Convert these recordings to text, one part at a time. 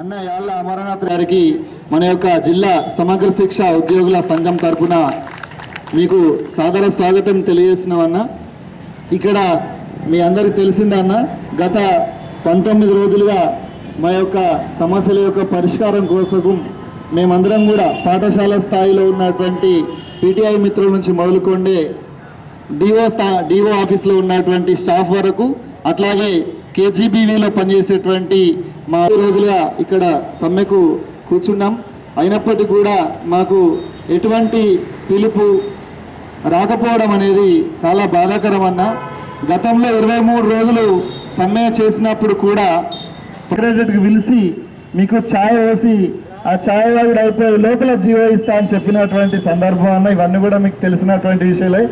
అన్న యాళ్ళ అమరనాథ్ గారికి మన యొక్క జిల్లా సమగ్ర శిక్ష ఉద్యోగుల సంఘం తరఫున మీకు సాదర స్వాగతం తెలియజేస్తున్నామన్న. ఇక్కడ మీ అందరికి తెలిసిందన్న గత పంతొమ్మిది రోజులుగా మా యొక్క సమస్యల యొక్క పరిష్కారం కోసం మేమందరం కూడా పాఠశాల స్థాయిలో ఉన్నటువంటి పిటిఐ మిత్రుల నుంచి మొదలుకొండే డిఓ స్థా డిఓ ఆఫీస్లో ఉన్నటువంటి స్టాఫ్ వరకు అట్లాగే కేజీబీవీలో పనిచేసేటువంటి మా రోజులుగా ఇక్కడ సమ్మెకు కూర్చున్నాం. అయినప్పటికీ కూడా మాకు ఎటువంటి పిలుపు రాకపోవడం అనేది చాలా బాధాకరమన్న గతంలో ఇరవై మూడు రోజులు సమ్మె చేసినప్పుడు కూడా సెక్రటరీకి పిలిచి మీకు ఛాయ్ వేసి ఆ ఛాయ్ వాడు అయిపోయి లోపల జీవో ఇస్తా అని చెప్పినటువంటి సందర్భం అన్న. ఇవన్నీ కూడా మీకు తెలిసినటువంటి విషయాలే.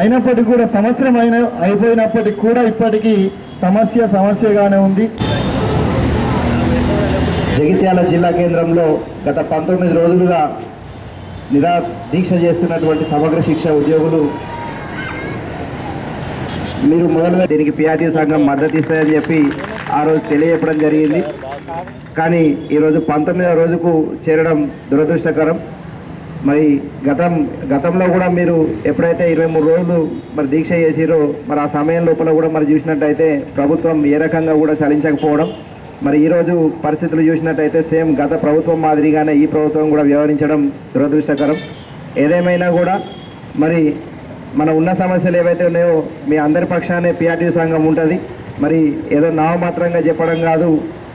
అయినప్పటికీ కూడా సంవత్సరం అయిన అయిపోయినప్పటికీ కూడా ఇప్పటికీ సమస్య సమస్యగానే ఉంది. జగిత్యాల జిల్లా కేంద్రంలో గత పంతొమ్మిది రోజులుగా నిరా దీక్ష చేస్తున్నటువంటి సమగ్ర శిక్ష ఉద్యోగులు మీరు మొదలుగా దీనికి పిఆర్టీ సంఘం మద్దతు ఇస్తాయని చెప్పి ఆ రోజు తెలియజెప్పడం జరిగింది. కానీ ఈరోజు పంతొమ్మిదవ రోజుకు చేరడం దురదృష్టకరం. మరి గతం గతంలో కూడా మీరు ఎప్పుడైతే ఇరవై మూడు రోజులు మరి దీక్ష చేసిరో మరి ఆ సమయం లోపల కూడా మరి చూసినట్టయితే ప్రభుత్వం ఏ రకంగా కూడా చలించకపోవడం మరి ఈరోజు పరిస్థితులు చూసినట్టయితే సేమ్ గత ప్రభుత్వం మాదిరిగానే ఈ ప్రభుత్వం కూడా వ్యవహరించడం దురదృష్టకరం. ఏదేమైనా కూడా మరి మన ఉన్న సమస్యలు ఏవైతే ఉన్నాయో మీ అందరి పక్షానే పిఆర్టీ సంఘం ఉంటుంది. మరి ఏదో నామమాత్రంగా చెప్పడం కాదు.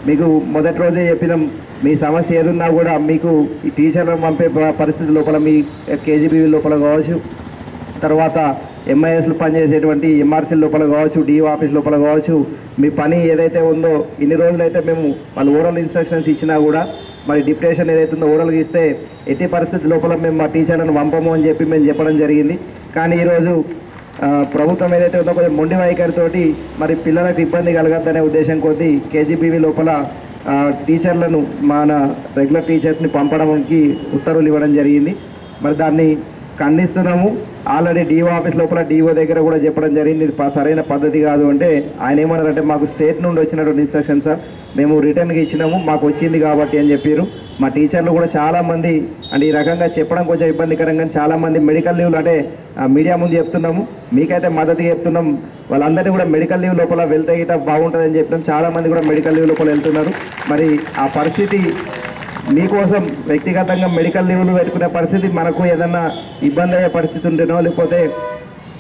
మీకు మొదటి రోజే చెప్పినాం మీ సమస్య ఏదున్నా కూడా మీకు ఈ టీచర్లను పంపే పరిస్థితి లోపల మీ కేజీబీవీ లోపల కావచ్చు. తర్వాత ఎంఐఎస్లు పనిచేసేటువంటి ఎంఆర్సీ లోపల కావచ్చు డిఓ ఆఫీస్ లోపల కావచ్చు మీ పని ఏదైతే ఉందో ఇన్ని రోజులైతే మేము వాళ్ళు ఓరల్ ఇన్స్ట్రక్షన్స్ ఇచ్చినా కూడా మరి డిప్యుటేషన్ ఏదైతే ఉందో ఓరల్గా ఇస్తే ఎట్టి పరిస్థితి లోపల మేము మా టీచర్లను పంపము అని చెప్పి మేము చెప్పడం జరిగింది. కానీ ఈరోజు ప్రభుత్వం ఏదైతే ఉందో కొంచెం మొండి వైఖరితోటి మరి పిల్లలకు ఇబ్బంది కలగద్దనే ఉద్దేశం కొద్దీ కేజీబీవీ లోపల టీచర్లను మన రెగ్యులర్ టీచర్స్ని పంపడానికి ఉత్తర్వులు ఇవ్వడం జరిగింది. మరి దాన్ని ఖండిస్తున్నాము. ఆల్రెడీ డిఓ ఆఫీస్ లోపల డిఓ దగ్గర కూడా చెప్పడం జరిగింది. ఇది సరైన పద్ధతి కాదు అంటే ఆయన ఏమన్నారంటే మాకు స్టేట్ నుండి వచ్చినటువంటి ఇన్స్ట్రక్షన్ సార్ మేము రిటర్న్గా ఇచ్చినాము. మాకు వచ్చింది కాబట్టి అని చెప్పారు. మా టీచర్లు కూడా చాలామంది అంటే ఈ రకంగా చెప్పడం కొంచెం ఇబ్బందికరంగా చాలామంది మెడికల్ లీవ్లు అంటే ఆ, మీడియా ముందు చెప్తున్నాము. మీకైతే మద్దతు చెప్తున్నాం. వాళ్ళందరినీ కూడా మెడికల్ లీవ్ లోపల వెళ్తే గిట్ట బాగుంటుందని చెప్పినాం చాలామంది కూడా మెడికల్ లీవ్ లోపల వెళ్తున్నారు. మరి ఆ పరిస్థితి మీకోసం వ్యక్తిగతంగా మెడికల్ లీవ్లు పెట్టుకునే పరిస్థితి మనకు ఏదన్నా ఇబ్బంది అయ్యే పరిస్థితి ఉంటేనో లేకపోతే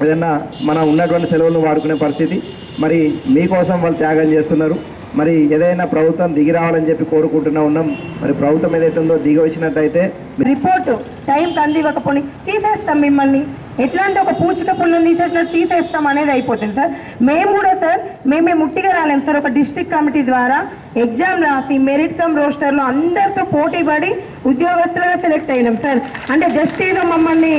ఏదన్నా మనం ఉన్నటువంటి సెలవులను వాడుకునే పరిస్థితి మరి మీకోసం వాళ్ళు త్యాగం చేస్తున్నారు. మరి ఏదైనా ప్రభుత్వం దిగి రావాలని చెప్పి కోరుకుంటున్నా ఉన్నాం. మరి ప్రభుత్వం ఏదైతే ఉందో దిగి వచ్చినట్టయితే రిపోర్టు టైం అందివ్వకపోని తీసేస్తాం మిమ్మల్ని. ఎట్లాంటి ఒక పూచిక పుల్లని తీసేసినట్టు తీసేస్తాం అనేది అయిపోతుంది సార్. మేము కూడా సార్ మేమే ముట్టిగా రాలేం సార్. ఒక డిస్ట్రిక్ట్ కమిటీ ద్వారా ఎగ్జామ్ రాసి మెరిట్ కమ్ రోస్టర్లో అందరితో పోటీ పడి ఉద్యోగస్తులుగా సెలెక్ట్ అయినాం సార్. అంటే జస్ట్ ఏదో మమ్మల్ని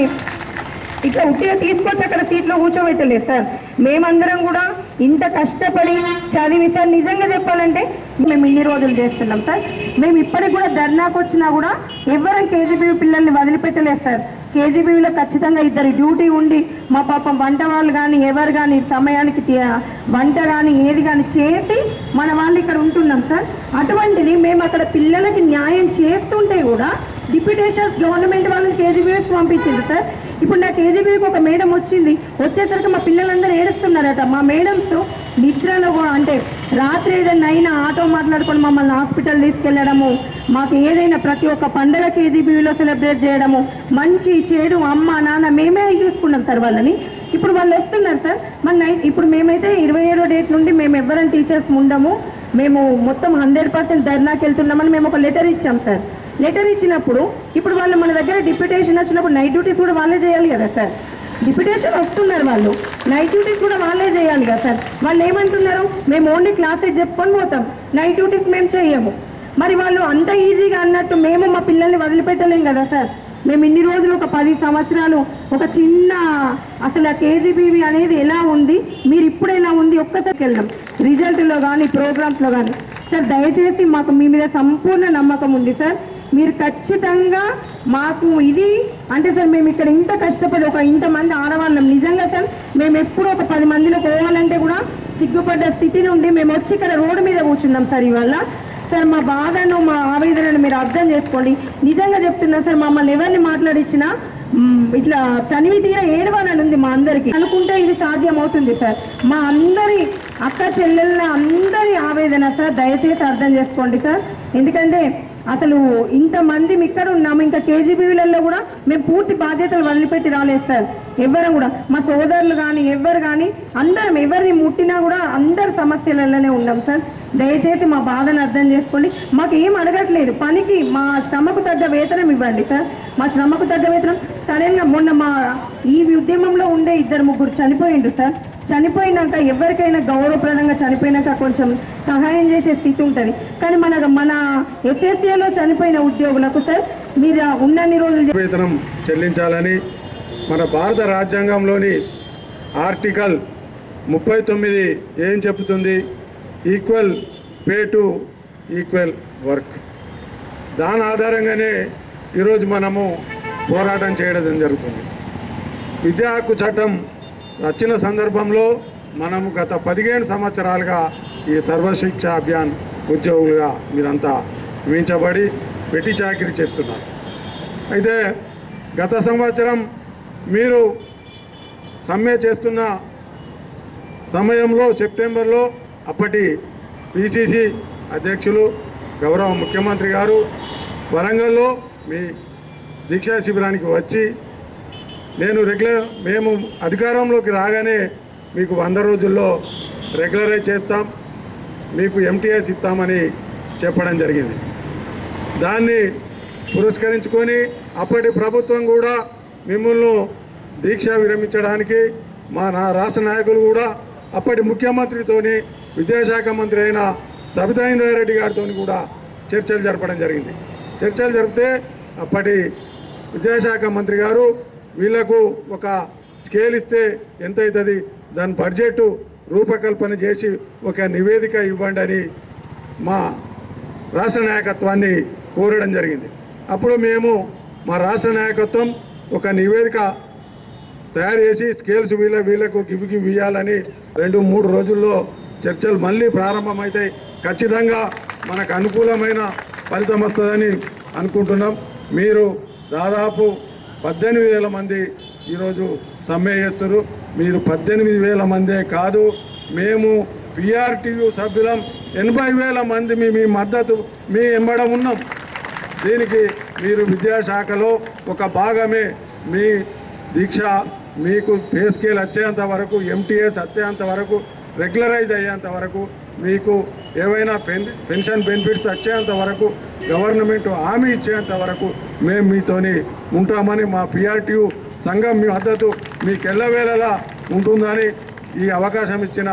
ఇట్లా ఉట్టిగా తీసుకొచ్చి అక్కడ సీట్లో కూర్చోబెట్టలేదు సార్. మేమందరం కూడా ఇంత కష్టపడి చదివి సార్ నిజంగా చెప్పాలంటే మేము ఇన్ని రోజులు చేస్తున్నాం సార్. మేము ఇప్పటికి కూడా ధర్నాకు వచ్చినా కూడా ఎవరం కేజీబీ పిల్లల్ని వదిలిపెట్టలేదు సార్. కేజీబీలో ఖచ్చితంగా ఇద్దరు డ్యూటీ ఉండి మా పాపం వంట వాళ్ళు కానీ ఎవరు కానీ సమయానికి వంట కానీ ఏది కానీ చేసి మన వాళ్ళు ఇక్కడ ఉంటున్నాం సార్. అటువంటిది మేము అక్కడ పిల్లలకి న్యాయం చేస్తుంటే కూడా డిప్యూటేషన్స్ గవర్నమెంట్ వాళ్ళని కేజీబీఎస్ పంపించింది సార్. ఇప్పుడు నా కేజీబీకి ఒక మేడం వచ్చింది. వచ్చేసరికి మా పిల్లలందరూ ఏడుస్తున్నారట. మా మేడంతో నిద్రలో అంటే రాత్రి ఏదైనా అయినా ఆటో మాట్లాడుకొని మమ్మల్ని హాస్పిటల్ తీసుకెళ్ళడము మాకు ఏదైనా ప్రతి ఒక్క పండుగ కేజీబీలో సెలబ్రేట్ చేయడము మంచి చెడు అమ్మ నాన్న మేమే చూసుకున్నాం సార్ వాళ్ళని. ఇప్పుడు వాళ్ళు వస్తున్నారు సార్. మన నైట్ ఇప్పుడు మేమైతే ఇరవై ఏడో డేట్ నుండి మేము ఎవరైనా టీచర్స్ ఉండము. మేము మొత్తం హండ్రెడ్ పర్సెంట్ ధర్నాకి వెళ్తున్నామని మేము ఒక లెటర్ ఇచ్చాం సార్. లెటర్ ఇచ్చినప్పుడు ఇప్పుడు వాళ్ళు మన దగ్గర డిప్యూటేషన్ వచ్చినప్పుడు నైట్ డ్యూటీస్ కూడా వాళ్ళే చేయాలి కదా సార్. డిప్యుటేషన్ వస్తున్నారు వాళ్ళు. నైట్ డ్యూటీస్ కూడా వాళ్ళే చేయాలి కదా సార్. వాళ్ళు ఏమంటున్నారు? మేము ఓన్లీ క్లాసెస్ చెప్పుకొని పోతాం. నైట్ డ్యూటీస్ మేము చేయము. మరి వాళ్ళు అంత ఈజీగా అన్నట్టు మేము మా పిల్లల్ని వదిలిపెట్టలేం కదా సార్. మేము ఇన్ని రోజులు ఒక పది సంవత్సరాలు ఒక చిన్న అసలు ఆ కేజీబీవీ అనేది ఎలా ఉంది? మీరు ఇప్పుడు ఎలా ఉంది? ఒక్కసారికి వెళ్దాం. రిజల్ట్లో కానీ ప్రోగ్రామ్స్లో కానీ సార్ దయచేసి మాకు మీ మీద సంపూర్ణ నమ్మకం ఉంది సార్. మీరు ఖచ్చితంగా మాకు ఇది అంటే సార్ మేము ఇక్కడ ఇంత కష్టపడి ఒక ఇంతమంది ఆడవాళ్ళం. నిజంగా సార్ మేము ఎప్పుడు ఒక పది మందిలో పోవాలంటే కూడా సిగ్గుపడ్డ స్థితి నుండి మేము వచ్చి ఇక్కడ రోడ్డు మీద కూర్చున్నాం సార్ ఇవాళ. సార్ మా బాధను మా ఆవేదనను మీరు అర్థం చేసుకోండి. నిజంగా చెప్తున్నా సార్ మమ్మల్ని ఎవరిని మాట్లాడించినా ఇట్లా తనివి తీర ఏడవాలని ఉంది మా అందరికి. అనుకుంటే ఇది సాధ్యం అవుతుంది సార్. మా అందరి అక్క చెల్లెళ్ళ అందరి ఆవేదన సార్ దయచేసి అర్థం చేసుకోండి సార్. ఎందుకంటే అసలు ఇంతమంది ఇక్కడ ఉన్నాము. ఇంకా కేజీబీలలో కూడా మేము పూర్తి బాధ్యతలు వదిలిపెట్టి రాలేదు సార్. ఎవరం కూడా. మా సోదరులు కానీ ఎవరు కానీ అందరం ఎవరిని ముట్టినా కూడా అందరు సమస్యలలోనే ఉన్నాం సార్. దయచేసి మా బాధను అర్థం చేసుకోండి. మాకు ఏం అడగట్లేదు. పనికి మా శ్రమకు తగ్గ వేతనం ఇవ్వండి సార్. మా శ్రమకు తగ్గ వేతనం. సరైన మొన్న మా ఈ ఉద్యమంలో ఉండే ఇద్దరు ముగ్గురు చనిపోయిండు సార్. చనిపోయినాక ఎవరికైనా గౌరవప్రదంగా చనిపోయినాక కొంచెం సహాయం చేసే స్థితి ఉంటుంది. కానీ మన మన ఎస్ఎస్ఏలో చనిపోయిన ఉద్యోగులకు సార్ మీరు ఉన్నన్ని రోజులు వేతనం చెల్లించాలని మన భారత రాజ్యాంగంలోని ఆర్టికల్ ముప్పై తొమ్మిది ఏం చెబుతుంది? Equal pay to equal work. దాని ఆధారంగానే ఈరోజు మనము పోరాటం చేయడం జరుగుతుంది. విద్యా హక్కు చట్టం వచ్చిన సందర్భంలో మనము గత పదిహేను సంవత్సరాలుగా ఈ సర్వశిక్ష అభియాన్ ఉద్యోగులుగా మీరంతా మించబడి పెట్టి చాకిరీ చేస్తున్నారు. అయితే గత సంవత్సరం మీరు సమ్మె చేస్తున్న సమయంలో సెప్టెంబర్లో అప్పటి పిసిసి అధ్యక్షులు గౌరవ ముఖ్యమంత్రి గారు వరంగల్లో మీ దీక్షా శిబిరానికి వచ్చి నేను రెగ్యులర్ మేము అధికారంలోకి రాగానే మీకు వంద రోజుల్లో రెగ్యులరైజ్ చేస్తాం మీకు ఎంటీఎస్ ఇస్తామని చెప్పడం జరిగింది. దాన్ని పురస్కరించుకొని అప్పటి ప్రభుత్వం కూడా మిమ్మల్ని దీక్ష విరమించడానికి మా నా రాష్ట్ర నాయకులు కూడా అప్పటి ముఖ్యమంత్రితోని విద్యాశాఖ మంత్రి అయిన సబితా గారితో కూడా చర్చలు జరపడం జరిగింది. చర్చలు జరిపితే అప్పటి విద్యాశాఖ మంత్రి గారు వీళ్ళకు ఒక స్కేల్ ఇస్తే ఎంత అవుతుంది దాని బడ్జెట్ రూపకల్పన చేసి ఒక నివేదిక ఇవ్వండి అని మా రాష్ట్ర నాయకత్వాన్ని కోరడం జరిగింది. అప్పుడు మేము మా రాష్ట్ర నాయకత్వం ఒక నివేదిక తయారు చేసి స్కేల్స్ వీళ్ళ వీళ్ళకు గివి గివి ఇవ్వాలని రెండు మూడు రోజుల్లో చర్చలు మళ్ళీ ప్రారంభమవుతాయి ఖచ్చితంగా మనకు అనుకూలమైన ఫలితం వస్తుందని అనుకుంటున్నాం. మీరు దాదాపు పద్దెనిమిది వేల మంది ఈరోజు సమ్మె చేస్తారు. మీరు పద్దెనిమిది వేల మందే కాదు మేము పిఆర్టీయు సభ్యులం ఎనభై వేల మంది మీ మీ మద్దతు మీ ఎంబడం ఉన్నాం. దీనికి మీరు విద్యాశాఖలో ఒక భాగమే మీ దీక్ష మీకు పే స్కేల్ వచ్చేంత వరకు ఎంటీఎస్ వచ్చేంత వరకు రెగ్యులరైజ్ అయ్యేంత వరకు మీకు ఏవైనా పెన్ పెన్షన్ బెనిఫిట్స్ వచ్చేంత వరకు గవర్నమెంట్ హామీ ఇచ్చేంత వరకు మేము మీతోని ఉంటామని మా పిఆర్టీయు సంఘం మీ మద్దతు మీకు ఎల్లవేళలా ఉంటుందని ఈ అవకాశం ఇచ్చిన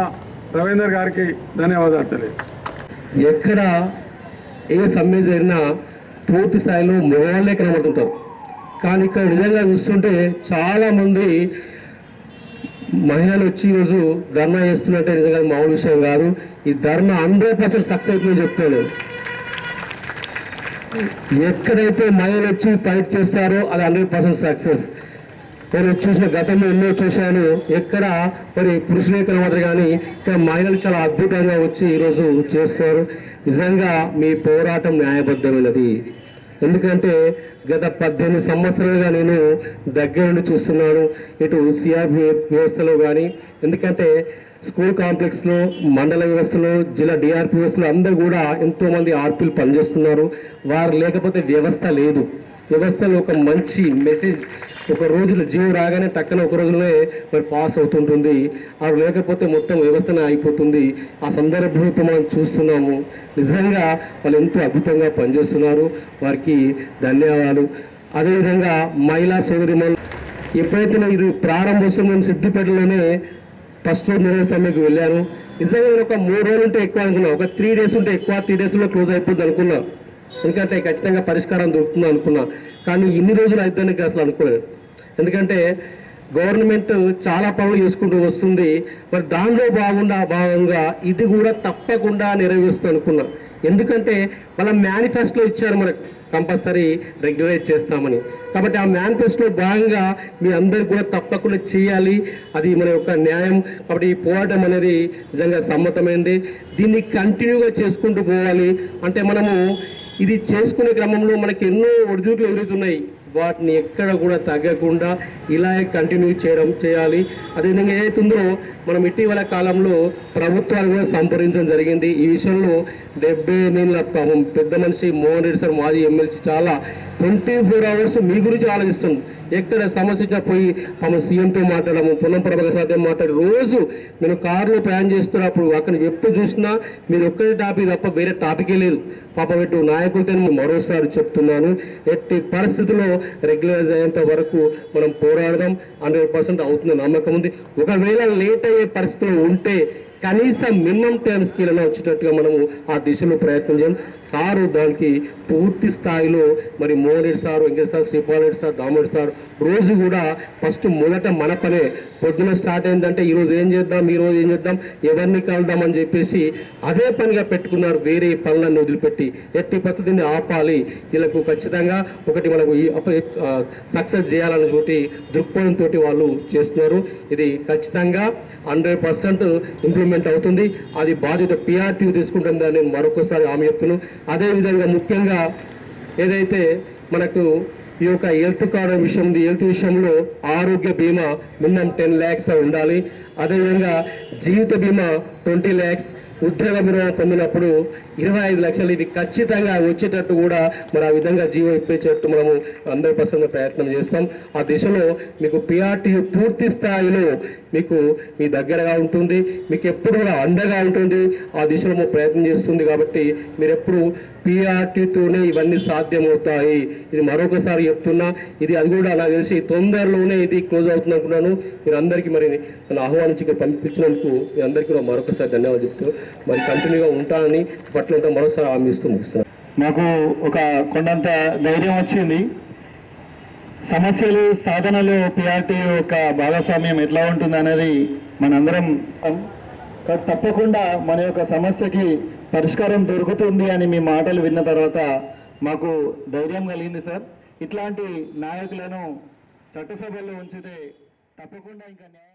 రవీందర్ గారికి ధన్యవాదాలు తెలియదు ఎక్కడ ఏ సమ్మె జరిగినా పూర్తి స్థాయిలో మగవాళ్ళే కనబడుతుంటారు. కానీ ఇక్కడ నిజంగా చూస్తుంటే చాలామంది మహిళలు వచ్చి ఈరోజు ధర్నా చేస్తున్నట్టే నిజంగా మామూలు విషయం కాదు. ఈ ధర్నా హండ్రెడ్ పర్సెంట్ సక్సెస్ అవుతుందని చెప్తాను ఎక్కడైతే మహిళలు వచ్చి ఫైట్ చేస్తారో అది హండ్రెడ్ పర్సెంట్ సక్సెస్. నేను చూసిన గతంలో ఎన్నో చూశాను. ఎక్కడ మరి పురుషులే కనబడరు కానీ ఇక్కడ మహిళలు చాలా అద్భుతంగా వచ్చి ఈరోజు చేస్తారు. నిజంగా మీ పోరాటం న్యాయబద్ధమైనది. ఎందుకంటే గత పద్దెనిమిది సంవత్సరాలుగా నేను దగ్గర నుండి చూస్తున్నాను ఇటు సిఆర్పి వ్యవస్థలో కానీ ఎందుకంటే స్కూల్ కాంప్లెక్స్లో మండల వ్యవస్థలో జిల్లా డిఆర్పి వ్యవస్థలో అందరూ కూడా ఎంతోమంది ఆర్పీలు పనిచేస్తున్నారు. వారు లేకపోతే వ్యవస్థ లేదు. వ్యవస్థలో ఒక మంచి మెసేజ్ ఒక రోజులు జీవో రాగానే టక్కన ఒక రోజులోనే మరి పాస్ అవుతుంటుంది. అది లేకపోతే మొత్తం వ్యవస్థనే అయిపోతుంది ఆ సందర్భంలో మనం చూస్తున్నాము. నిజంగా వాళ్ళు ఎంతో అద్భుతంగా పనిచేస్తున్నారు. వారికి ధన్యవాదాలు. అదేవిధంగా మహిళా సోదరిమణులు ఎప్పుడైతే నేను ఇది ప్రారంభోత్సవం నేను సిద్దిపేటలోనే ఫస్ట్ రోజు నిర్వహణ సమ్మెకు వెళ్ళాను. నిజంగా నేను ఒక మూడు రోజులు ఉంటే ఎక్కువ అనుకున్నా. ఒక త్రీ డేస్ ఉంటే ఎక్కువ త్రీ డేస్లో క్లోజ్ అయిపోద్ది అనుకున్నా. ఎందుకంటే ఖచ్చితంగా పరిష్కారం దొరుకుతుంది అనుకున్నా. కానీ ఇన్ని రోజులు అయిద్దానికి అసలు అనుకోలేదు. ఎందుకంటే గవర్నమెంట్ చాలా పనులు చేసుకుంటూ వస్తుంది. మరి దానిలో బాగుండా భాగంగా ఇది కూడా తప్పకుండా నెరవేరుస్తుంది అనుకున్నా ఎందుకంటే వాళ్ళ మేనిఫెస్టోలో ఇచ్చారు మనకు కంపల్సరీ రెగ్యులేట్ చేస్తామని. కాబట్టి ఆ మేనిఫెస్టోలో భాగంగా మీ అందరు కూడా తప్పకుండా చేయాలి. అది మన యొక్క న్యాయం. కాబట్టి ఈ పోరాటం అనేది నిజంగా సమ్మతమైంది. దీన్ని కంటిన్యూగా చేసుకుంటూ పోవాలి. అంటే మనము ఇది చేసుకునే క్రమంలో మనకి ఎన్నో ఒడిదుడుకులు ఎదురుతున్నాయి వాటిని ఎక్కడ కూడా తగ్గకుండా ఇలాగే కంటిన్యూ చేయడం చేయాలి. అదేవిధంగా ఏదైతుందో మనం ఇటీవల కాలంలో ప్రభుత్వాలు కూడా సంప్రదించడం జరిగింది. ఈ విషయంలో డెబ్బై ఎనిమిదిల పెద్ద మనిషి మోహన్ రెడ్డి సార్ మాజీ ఎమ్మెల్సీ చాలా ట్వంటీ ఫోర్ అవర్స్ మీ గురించి ఆలోచిస్తుంది ఎక్కడ సమస్య పోయి తమ సీఎంతో మాట్లాడము పొన్నం ప్రభాకర్ మాట్లాడి రోజు నేను కారులో ప్రయాణం చేస్తున్నప్పుడు అక్కడ ఎప్పుడు చూసినా మీరు ఒక్కరి టాపిక్ తప్ప వేరే టాపికే లేదు. పాప పెట్టు నాయకులతో మరోసారి చెప్తున్నాను ఎట్టి పరిస్థితుల్లో రెగ్యులరైజ్ అయ్యేంత వరకు మనం పోరాడదాం హండ్రెడ్ పర్సెంట్ అవుతుంది నమ్మకం ఉంది. ఒకవేళ లేట్ అయ్యే పరిస్థితులు ఉంటే కనీసం మినిమం టైం స్కీలలో వచ్చేటట్టుగా మనము ఆ దిశలో ప్రయత్నం చేయాలి సారు దానికి పూర్తి స్థాయిలో మరి Mohan Reddy sir Venkata sir Shripal Reddy sir Damodi sir రోజు కూడా ఫస్ట్ మొదట మన పనే. పొద్దున స్టార్ట్ అయిందంటే ఈరోజు ఏం చేద్దాం ఈరోజు ఏం చేద్దాం ఎవరిని కలుద్దాం అని చెప్పేసి అదే పనిగా పెట్టుకున్నారు వేరే పనులన్నీ వదిలిపెట్టి. ఎట్టి పద్ధతిని ఆపాలి. వీళ్ళకు ఖచ్చితంగా ఒకటి మనకు సక్సెస్ చేయాలని తోటి దృక్పథంతో వాళ్ళు చేస్తున్నారు. ఇది ఖచ్చితంగా హండ్రెడ్ పర్సెంట్ ఇంప్లిమెంట్ అవుతుంది. అది బాధ్యత పిఆర్టీ తీసుకుంటుందని నేను మరొకసారి హామీ చెప్తున్నాను అదేవిధంగా ముఖ్యంగా ఏదైతే మనకు ఈ యొక్క హెల్త్ కార్డు విషయం హెల్త్ విషయంలో ఆరోగ్య బీమా మినిమం టెన్ ల్యాక్స్ ఉండాలి. అదేవిధంగా జీవిత బీమా ట్వంటీ ల్యాక్స్ ఉద్యోగ బీమా పొందినప్పుడు ఇరవై ఐదు లక్షలు ఇది ఖచ్చితంగా వచ్చేటట్టు కూడా మరి ఆ విధంగా జీవో ఇప్పించేటట్టు మనము అందరి పర్సెంట్ ప్రయత్నం చేస్తాం. ఆ దిశలో మీకు పిఆర్టీ పూర్తి స్థాయిలో మీకు మీ దగ్గరగా ఉంటుంది. మీకు ఎప్పుడు కూడా అండగా ఉంటుంది. ఆ దిశలో ప్రయత్నం చేస్తుంది కాబట్టి మీరు ఎప్పుడు పిఆర్టీతోనే ఇవన్నీ సాధ్యమవుతాయి. ఇది మరొకసారి చెప్తున్నా. ఇది అది కూడా నాకు తెలిసి తొందరలోనే ఇది క్లోజ్ అవుతుంది అనుకున్నాను. మీరు అందరికీ మరి నన్ను ఆహ్వానించి ఇక్కడ పంపించినందుకు మీ అందరికీ కూడా మరొకసారి ధన్యవాదాలు చెప్తూ మరి కంటిన్యూగా ఉంటానని పట్ల ఉంటా మరోసారి హామీ ఇస్తూ ముగిస్తున్నాను. నాకు ఒక కొండంత ధైర్యం వచ్చింది. సమస్యలు సాధనలు పిఆర్టీ యొక్క భాగస్వామ్యం ఎట్లా ఉంటుంది అనేది మనందరం కానీ తప్పకుండా మన యొక్క సమస్యకి పరిష్కారం దొరుకుతుంది అని మీ మాటలు విన్న తర్వాత మాకు ధైర్యం కలిగింది సార్. ఇట్లాంటి నాయకులను చట్టసభల్లో ఉంచితే తప్పకుండా ఇంకా న్యాయం